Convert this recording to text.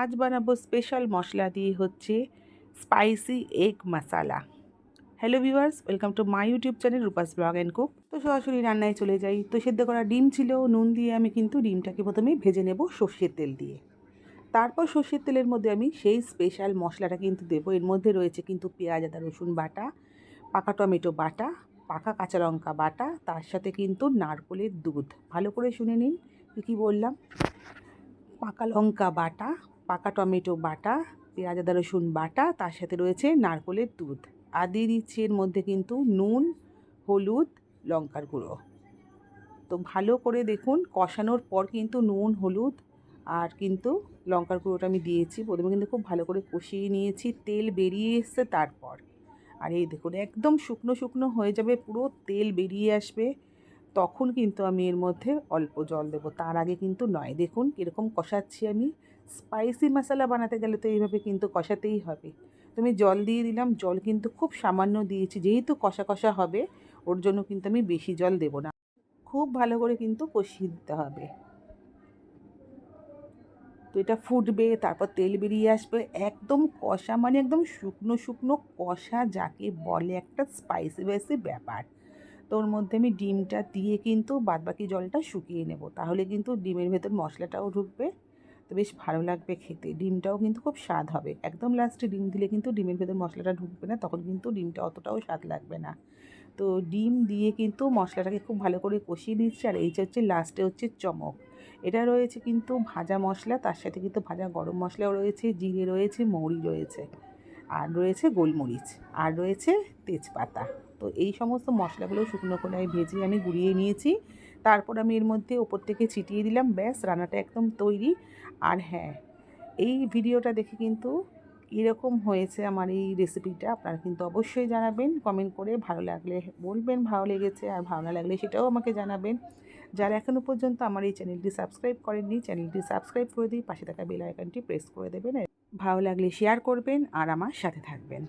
আজ বানাবো স্পেশাল মশলা দিয়ে হচ্ছে spicy egg masala hello viewers welcome to my YouTube channel Rupa's blog and cook তো সরাসরি রান্নায় চলে যাই। তো সেদ্ধ করা ডিম ছিল, নুন দিয়ে আমি কিন্তু ডিমটাকে প্রথমে ভেজে নেব সর্ষের তেল দিয়ে। তারপর সর্ষের তেলের মধ্যে আমি সেই স্পেশাল মশলাটা কিন্তু দেবো। এর মধ্যে রয়েছে কিন্তু পেঁয়াজ, আদা, রসুন বাটা, পাকা টমেটো বাটা, পাকা কাঁচা লঙ্কা বাটা, তার সাথে কিন্তু নারকোলের দুধ। ভালো করে শুনে নিন কী বললাম? পাকা লঙ্কা বাটা পাকা টমেটো বাটা, পেঁয়াজ, আদা, রসুন বাটা, তার সাথে রয়েছে নারকোলের দুধ। দিয়ে দিচ্ছি এর মধ্যে কিন্তু নুন, হলুদ, লঙ্কার গুঁড়ো। তো ভালো করে দেখুন, কষানোর পর কিন্তু নুন, হলুদ আর কিন্তু লঙ্কার গুঁড়োটা আমি দিয়েছি। প্রথমে কিন্তু খুব ভালো করে কষিয়ে নিয়েছি, তেল বেরিয়ে এসছে তারপর। আর এই দেখুন, একদম শুকনো শুকনো হয়ে যাবে, পুরো তেল বেরিয়ে আসবে। তখন কিন্তু আমি এর মধ্যে অল্প জল দেবো, তার আগে কিন্তু নয়। দেখুন, কীরকম কষাচ্ছি আমি। স্পাইসি মশলা বানাতে গেলে তো এইভাবে কিন্তু কষাতেই হবে। তো আমি জল দিয়ে দিলাম, জল কিন্তু খুব সামান্য দিয়েছি, যেহেতু কষা কষা হবে, ওর জন্য কিন্তু আমি বেশি জল দেবো না। খুব ভালো করে কিন্তু কষিয়ে দিতে হবে। তো এটা ফুটবে, তারপর তেল বেরিয়ে আসবে, একদম কষা মানে একদম শুকনো শুকনো কষা যাকে বলে একটা স্পাইসি স্পাইসি ব্যাপার। তো ওর মধ্যে আমি ডিমটা দিয়ে কিন্তু বাদবাকি জলটা শুকিয়ে নেব, তাহলে কিন্তু ডিমের ভেতর মশলাটাও ঢুকবে। তো বেশ ভালো লাগবে খেতে। ডিমটাও কিন্তু খুব স্বাদ হবে। একদম লাস্টে ডিম দিলে কিন্তু ডিমের ভেতর মশলাটা ঢুকবে না, তখন কিন্তু ডিমটা অতটাও স্বাদ লাগবে না। তো ডিম দিয়ে কিন্তু মশলাটাকে খুব ভালো করে কষিয়ে দিচ্ছি আর এই হচ্ছে লাস্টে হচ্ছে চমক। এটা রয়েছে কিন্তু ভাজা মশলা, তার সাথে কিন্তু ভাজা গরম মশলাও রয়েছে, জিরে রয়েছে, মৌরি রয়েছে, আর রয়েছে গোলমরিচ, আর রয়েছে তেজপাতা। তো এই সমস্ত মশলাগুলো শুকনো কোনায় ভেজে আমি গুঁড়িয়ে নিয়েছি। তারপর আমি এর মধ্যে ওপর থেকে ছিটিয়ে দিলাম, ব্যাস রান্নাটা একদম তৈরি। আর হ্যাঁ এই ভিডিওটা দেখে কিন্তু এরকম হয়েছে আমার এই রেসিপিটা আপনারা কিন্তু অবশ্যই জানাবেন কমেন্ট করে ভালো লাগলে বলবেন, ভালো লেগেছে আর ভালো না লাগলে সেটাও আমাকে জানাবেন। যারা এখনও পর্যন্ত আমার এই চ্যানেলটি সাবস্ক্রাইব করেননি চ্যানেলটি সাবস্ক্রাইব করে দিই পাশে থাকা বেল আইকনটি প্রেস করে দেবেন। ভালো লাগলে শেয়ার করবেন আর আমার সাথে থাকবেন।